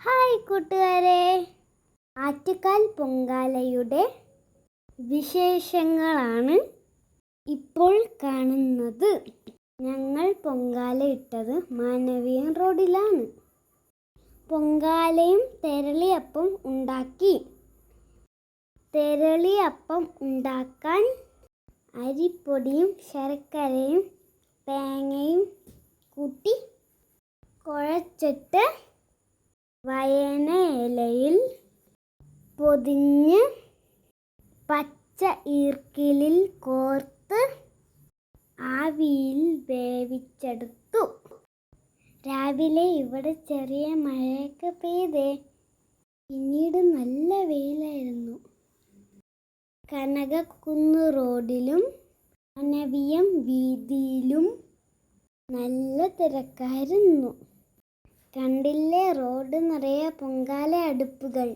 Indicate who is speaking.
Speaker 1: Hi കൂട്ടുകാരെ. ആറ്റുകാൽ പൊങ്കാലയുടെ വിശേഷങ്ങളാണ് ഇപ്പോൾ കാണുന്നത്. ഞങ്ങൾ പൊങ്കാല ഇട്ടത് മാനവീയൻ റോഡിലാണ്. പൊങ്കാലയും തെരളിയപ്പം ഉണ്ടാക്കി. തെരളിയപ്പം ഉണ്ടാക്കാൻ അരിപ്പൊടിയും ശർക്കരയും തേങ്ങയും കൂട്ടി കുഴച്ചിട്ട് വയന ഇലയിൽ പൊതിഞ്ഞ് പച്ച ഈർക്കിലിൽ കോർത്ത് ആവിയിൽ വേവിച്ചെടുത്തു. രാവിലെ ഇവിടെ ചെറിയ മഴയൊക്കെ പെയ്തേ പിന്നീട് നല്ല വെയിലായിരുന്നു. കനകക്കുന്ന് റോഡിലും അനവിയം വീതിയിലും നല്ല തിരക്കായിരുന്നു. കണ്ടില്ലേ റോഡ് നിറയെ പൊങ്കാല അടുപ്പുകൾ